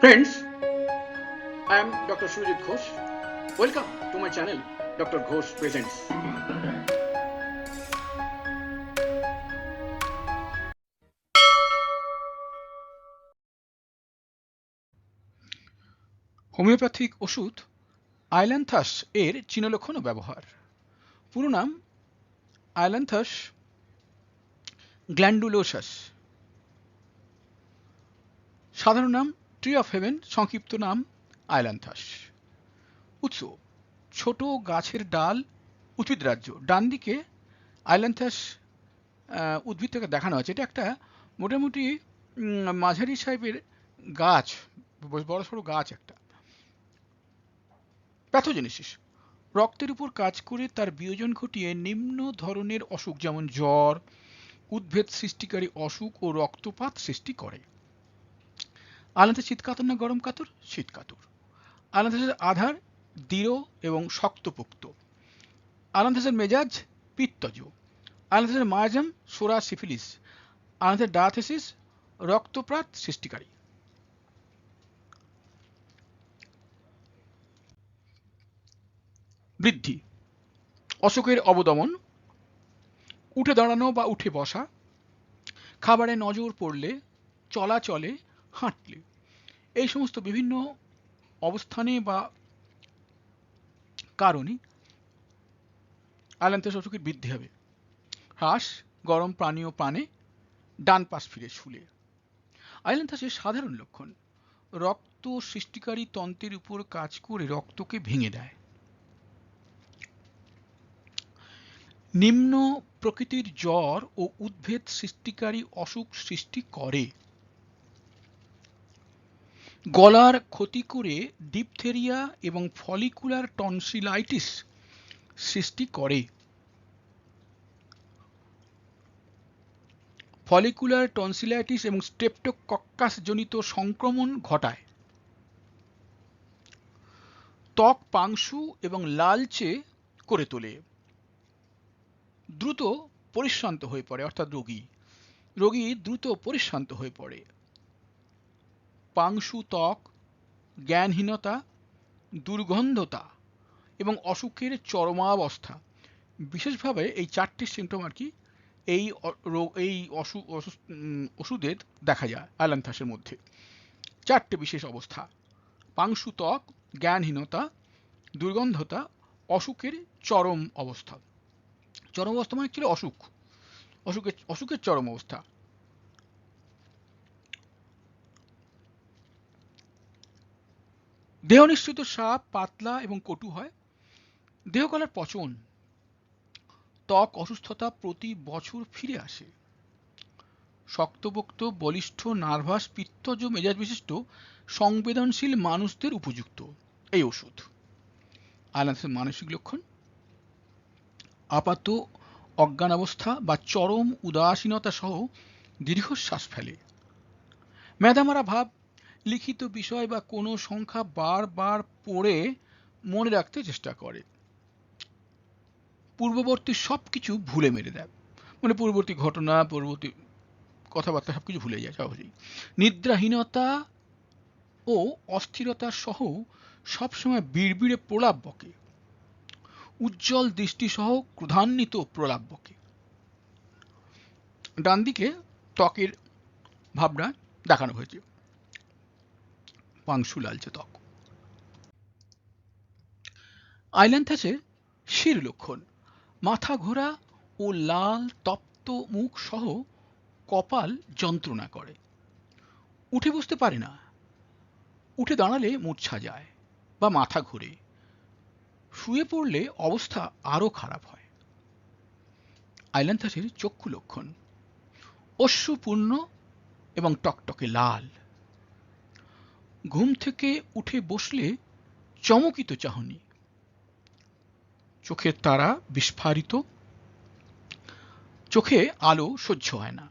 Friends, I am Dr. Sujit Ghosh. Welcome to my channel, Dr. Ghosh Presents. Homeopathic ওষুধ ailanthus এর চিহ্নলক্ষণ ব্যবহার পুরো নাম আইল্যান্থাস গ্ল্যান্ডুলোসাস সাধারণ নাম ট্রি অফ হেভেন সংক্ষিপ্ত নাম আইল্যান্থাস উৎস, ছোট গাছের ডাল, উদ্ভিদ রাজ্য। ডান দিকে আইল্যান্থাস উদ্ভিদটাকে দেখানো হয়েছে এটা একটা মোটামুটি মাঝারি সাহেবের গাছ বড় সড়ো গাছ একটা। প্যাথোজেনেসিস, রক্তের উপর কাজ করে তার বিয়োজন ঘটিয়ে নিম্ন ধরনের অসুখ যেমন জ্বর, উদ্ভেদ সৃষ্টিকারী অসুখ ও রক্তপাত সৃষ্টি করে। আলাদা শীতকাতর না গরম কাতর? শীতকাতর আলাদাসের আধার দৃঢ় এবং শক্তপোক্ত। আলাদাসের মেজাজ পিত্তজ। আলাদাসের মায়াজাম সোরা সিফিলিস আলাদাসের ডায়াথেসিস রক্তপ্রাত সৃষ্টিকারী। বৃদ্ধি। অশোকের অবদমন। উঠে দাঁড়ানো বা উঠে বসা। খাবারে নজর পড়লে, চলাচলে হাঁটলে। এই সমস্ত বিভিন্ন অবস্থানে বা কারণে আলান্তাস অসুখের বৃদ্ধি হবে। হ্রাস গরম পানীয় পানে ডান পাশ ফিরে শুলে। আইল্যান্থাসের সাধারণ লক্ষণ, রক্ত সৃষ্টিকারী তন্ত্রের উপর কাজ করে রক্তকে ভেঙে দেয়। নিম্ন প্রকৃতির জ্বর ও উদ্ভেদ সৃষ্টিকারী অসুখ সৃষ্টি করে। গলার ক্ষতি করে ডিপথেরিয়া এবং ফলিকুলার টনসিলাইটিস সৃষ্টি করে। ফলিকুলার টনসিলাইটিস এবং স্ট্রেপ্টোকক্কাস জনিত সংক্রমণ ঘটায়। ত্বক পাংশু এবং লালচে করে তোলে। দ্রুত পরিশ্রান্ত হয়ে পড়ে, অর্থাৎ রোগী। রোগী দ্রুত পরিশ্রান্ত হয়ে পড়ে। পাংশু ত্বক, জ্ঞানহীনতা, দুর্গন্ধতা এবং অসুখের চরমাবস্থা। বিশেষভাবে এই চারটি সিমটম আর কি এই রোগ, এই অসুখ ওষুধের দেখা যায় অ্যালান্থাসের মধ্যে। চারটে বিশেষ অবস্থা। পাংশু ত্বক, জ্ঞানহীনতা, দুর্গন্ধতা, অসুখের চরম অবস্থা। চরম অবস্থা মানে অসুখ। অসুখের অসুখের চরম অবস্থা। দেহ নিঃসৃত সাপ, পাতলা এবং কটু হয়। দেহকলার পচন, ত্বক অসুস্থতা প্রতি বছর ফিরে আসে। শক্তপোক্ত, বলিষ্ঠ, নার্ভাস, পিত্তজ মেজাজ বিশিষ্ট, সংবেদনশীল মানুষদের উপযুক্ত এই ওষুধ। আলান্সের মানসিক লক্ষণ, আপাত অজ্ঞানাবস্থা বা চরম উদাসীনতা সহ দীর্ঘশ্বাস ফেলে। মেধামারা ভাব লিখিত বিষয় বা কোনো সংখ্যা বারবার পড়ে মনে রাখতে চেষ্টা করে। পূর্ববর্তী সব কিছু ভুলে মেরে দেয়। মানে পূর্ববর্তী ঘটনা, পূর্ববর্তী কথাবার্তা সব কিছু ভুলে যায় সহজেই। নিদ্রাহীনতা ও অস্থিরতা সহ সবসময় বিড়বিড়ে প্রলাপ বকে। উজ্জ্বল দৃষ্টি সহ ক্রোধান্বিত প্রলাপ বকে। ডান দিকে ত্বকের ভাবনা দেখানো হয়েছে। পাংশু লালচে ত্বক। আইল্যান্থাসের শির লক্ষণ। মাথা ঘোরা ও লাল তপ্ত মুখ সহ কপাল যন্ত্রণা করে। উঠে বসতে পারে না। উঠে দাঁড়ালে মূর্ছা যায় বা মাথা ঘুরে। শুয়ে পড়লে অবস্থা আরও খারাপ হয়। আইল্যান্থাসের চক্ষু লক্ষণ। অশ্রুপূর্ণ এবং টকটকে লাল। ঘুম থেকে উঠে বসলে চমকিত চাহনি। চোখের তারা বিস্ফারিত। চোখে আলো সহ্য হয় না।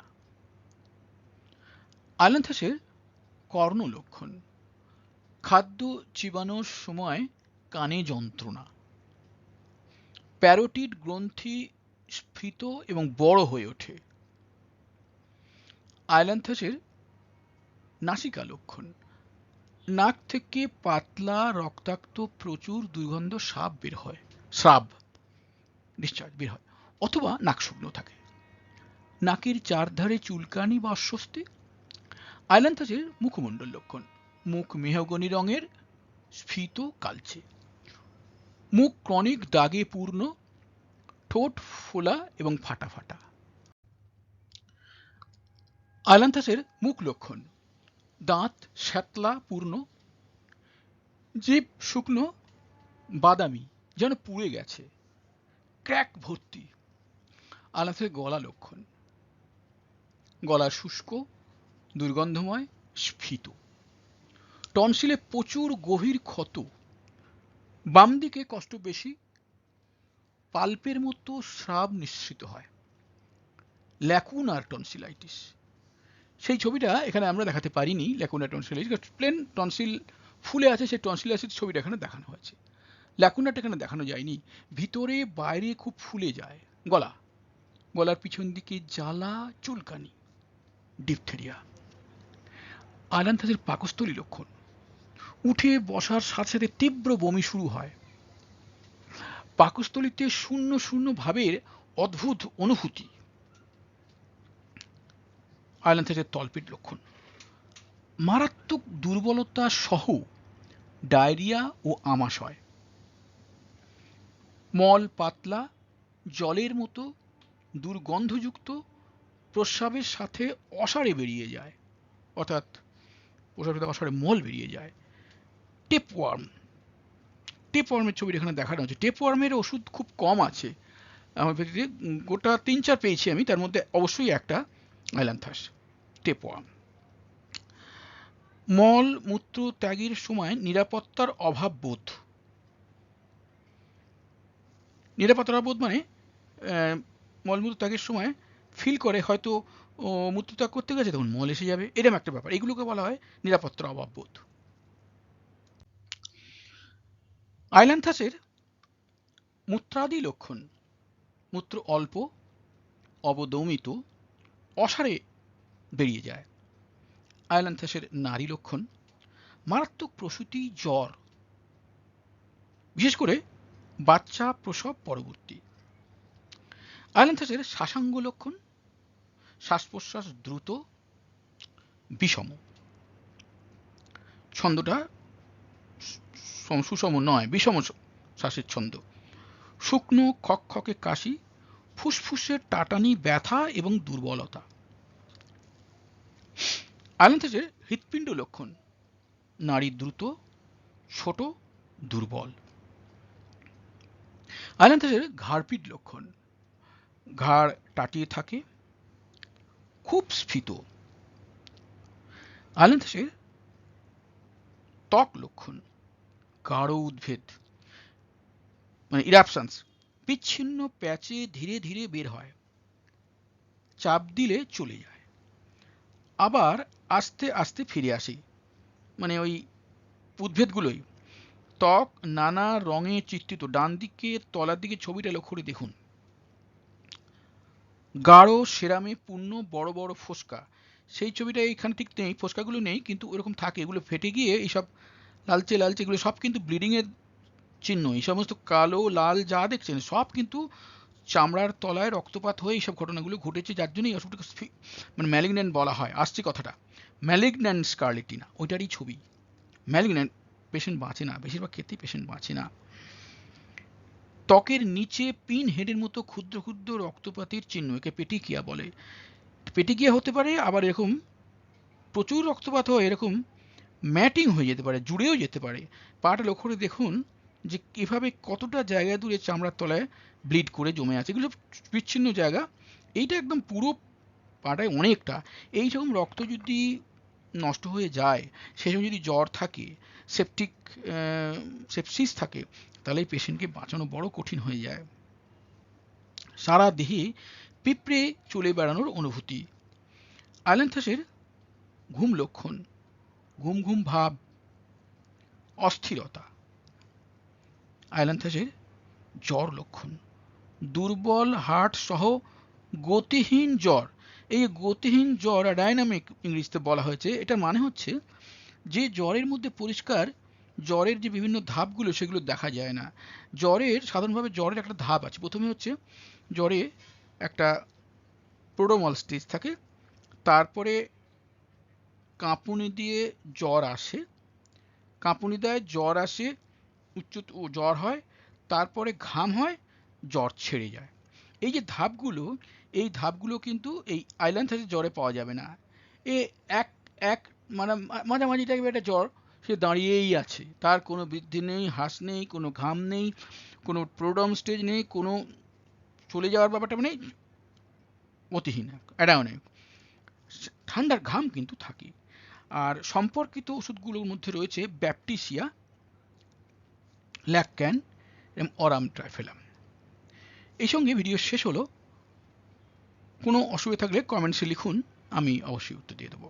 আইল্যান্থাসের কর্ণ লক্ষণ। খাদ্য চিবানোর সময় কানে যন্ত্রণা। প্যারোটিড গ্রন্থি স্ফীত এবং বড় হয়ে ওঠে। আইল্যান্থাসের নাসিকা লক্ষণ। নাক থেকে পাতলা রক্তাক্ত প্রচুর দুর্গন্ধ সাপ বের হয়। স্রাব ডিসচার্জ বের হয়, অথবা নাক শুকনো থাকে। নাকের চারধারে চুলকানি বা অস্বস্তি। আইল্যান্থাসের মুখমণ্ডল লক্ষণ, মুখ মেহগনি রঙের স্ফীত কালচে। মুখ ক্রনিক দাগে পূর্ণ, ঠোঁট ফোলা এবং ফাটা ফাটা। আইল্যান্থাসের মুখ লক্ষণ দাঁত শ্যাতলা পূর্ণ, জিভ শুকনো, বাদামি, যেন পুড়ে গেছে, ক্র্যাক ভর্তি। আলাথের গলা লক্ষণ। গলা শুষ্ক, দুর্গন্ধময়, স্ফীত। টনসিলে প্রচুর গভীর ক্ষত। বাম দিকে কষ্ট বেশি, পাল্পের মতো স্রাব নিঃসৃত হয়। Lacunar tonsillitis. সেই ছবিটা এখানে আমরা দেখাতে পারিনি ল্যাকুনার টনসিলাইটিস প্লেন টনসিল ফুলে আছে, সেই টনসিলাইটিস ছবিটা এখানে দেখানো হয়েছে। ল্যাকুনাটা এখানে দেখানো যায়নি, ভিতরে বাইরে খুব ফুলে যায়। গলা, গলার পিছন দিকে জ্বালা, চুলকানি, ডিপথেরিয়া। আলান্থাসের পাকস্থলী লক্ষণ, উঠে বসার সাথে সাথে তীব্র বমি শুরু হয়। পাকস্থলীতে শূন্য শূন্য ভাবের অদ্ভুত অনুভূতি। আইল্যান্থাসের তলপিট লক্ষণ। মারাত্মক দুর্বলতা সহ ডায়রিয়া ও আমাশয় মল পাতলা, জলের মতো দুর্গন্ধযুক্ত প্রস্রাবের সাথে অসারে বেরিয়ে যায়। অর্থাৎ প্রস্রাবের অসারে মল বেরিয়ে যায়। টেপওয়ার্ম টেপওয়ার্মের ছবিটা এখানে দেখানো হচ্ছে। টেপওয়ার্মের ওষুধ খুব কম আছে। আমার গোটা তিন চার পেয়েছি আমি। তার মধ্যে অবশ্যই একটা। অ্যালান্থাস টেপওয়ার্ম মল মূত্র ত্যাগের সময় নিরাপত্তার অভাব বোধ। নিরাপত্তার বোধ মানে মলমূত্র ত্যাগের সময় ফিল করে হয়তো মূত্র ত্যাগ করতে গেছে, তখন মল এসে যাবে এরকম একটা ব্যাপার। এগুলোকে বলা হয় নিরাপত্তার অভাব বোধ। আইল্যান্থাসের মূত্রাদি লক্ষণ, মূত্র অল্প, অবদমিত অসারে বেরিয়ে যায়। আইল্যান্থাসের নারী লক্ষণ, মারাত্মক প্রসূতি, জ্বর, বিশেষ করে বাচ্চা প্রসব পরবর্তী। আইল্যান্থাসের শ্বাসাঙ্গ লক্ষণ শ্বাস প্রশ্বাস দ্রুত, বিষম। ছন্দটা সুষম নয়, বিষম শ্বাসের ছন্দ। শুকনো, খকখকে কাশি, ফুসফুসের টাটানি, ব্যথা এবং দুর্বলতা। আইল্যান্থাসের হৃৎপিণ্ড লক্ষণ, নারী দ্রুত, ছোট, দুর্বল। আইল্যান্থাসের ঘাড়পিট লক্ষণ, ঘাড় টাটিয়ে থাকে, খুব স্ফীত। আইল্যান্থাসের ত্বক লক্ষণ, গাঢ় উদ্ভেদ মানে ইরাপশনস বিচ্ছিন্ন প্যাচে ধীরে ধীরে বের হয়, চাপ দিলে চলে যায়। আবার আস্তে আস্তে ফিরে আসি। মানে ওই উদ্ভেদগুলোই। ত্বক, নানা রঙে চিত্রিত। ডান দিকে, তলার দিকে ছবিটা লক্ষ্য করে দেখুন। গাঢ়, সেরামে, পূর্ণ, বড় বড় ফোসকা। সেই ছবিটা এইখানে ঠিক নেই, ফোসকাগুলো নেই, কিন্তু ওরকম থাকে। এগুলো ফেটে গিয়ে এইসব লালচে লালচে, এগুলো সব কিন্তু ব্লিডিং এর চিহ্ন। এই সমস্ত কালো, লাল যা দেখছেন, সব কিন্তু চামড়ার তলায় রক্তপাত হয়ে এইসব ঘটনাগুলো ঘটেছে, যার জন্য এই অসুখটাকে মানে ম্যালিগন্যান্ট বলা হয়। আসছে কথাটা। ম্যালিগন্যান্ট স্কারলেটিনা ওইটারই ছবি। ম্যালিগন্যান্ট পেশেন্ট বাঁচে না, বেশিরভাগ ক্ষেত্রেই পেশেন্ট বাঁচে না। ত্বকের নিচে পিন হেডের মতো ক্ষুদ্র ক্ষুদ্র রক্তপাতের চিহ্ন, একে পেটিকিয়া বলে। পেটিকিয়া হতে পারে, আবার এরকম প্রচুর রক্তপাত হয়, এরকম ম্যাটিং হয়ে যেতে পারে, জুড়েও যেতে পারে। পাটা লক্ষ্য করে দেখুন যে কীভাবে কতটা জায়গা দূরে চামড়ার তলায় ব্লিড করে জমে আছে। এগুলো বিচ্ছিন্ন জায়গা। এইটা একদম পুরো পাটায় অনেকটা। এই রকম রক্ত যদি নষ্ট হয়ে যায় সময় যদি জ্বর থাকে সেপটিক সেপসিস থাকে, তাহলে পেশেন্টকে বাঁচানো বড় কঠিন হয়ে যায়। সারা দেহে পিঁপড়ে চলে বেড়ানোর অনুভূতি। আইল্যান্থাসের ঘুম লক্ষণ, ঘুম ঘুম ভাব, অস্থিরতা। আইল্যান্থাসের জ্বর লক্ষণ, দুর্বল হার্ট সহ গতিহীন জ্বর। এই গতিহীন জ্বর ডাইনামিক ইংরেজিতে বলা হয়েছে, এটার মানে হচ্ছে যে জ্বরের মধ্যে পরিষ্কার জ্বরের যে বিভিন্ন ধাপগুলো সেগুলো দেখা যায় না। জ্বরের, সাধারণভাবে জ্বরের একটা ধাপ আছে। প্রথমে হচ্ছে জ্বরে একটা প্রোডোমল স্টেজ থাকে, তারপরে কাঁপুনি দিয়ে জ্বর আসে। কাঁপুনি দেয়, জ্বর আসে, উচ্চ জ্বর হয়, তারপরে ঘাম হয়, জ্বর ছেড়ে যায়। এই যে ধাপগুলো, এই ধাপগুলো কিন্তু এই আইল্যান্থাসের জ্বরে পাওয়া যাবে না। এ এক এক মানে মাঝামাঝি টাইপের একটা জ্বর, সে দাঁড়িয়েই আছে। তার কোনো বৃদ্ধি নেই হ্রাস নেই, কোনো ঘাম নেই, কোনো প্রোডম স্টেজ নেই, কোনো চলে যাওয়ার ব্যাপারটা মানে মতিহীন এটাও নেই। ঠান্ডার ঘাম কিন্তু থাকে। আর সম্পর্কিত ওষুধগুলোর মধ্যে রয়েছে ব্যাপটিসিয়া, ল্যাকক্যান এবং অরাম ট্রাইফেলাম। এই সঙ্গে ভিডিও শেষ হলো। কোনো অসুবিধা থাকলে কমেন্টসে লিখুন, আমি অবশ্যই উত্তর দিয়ে দেবো।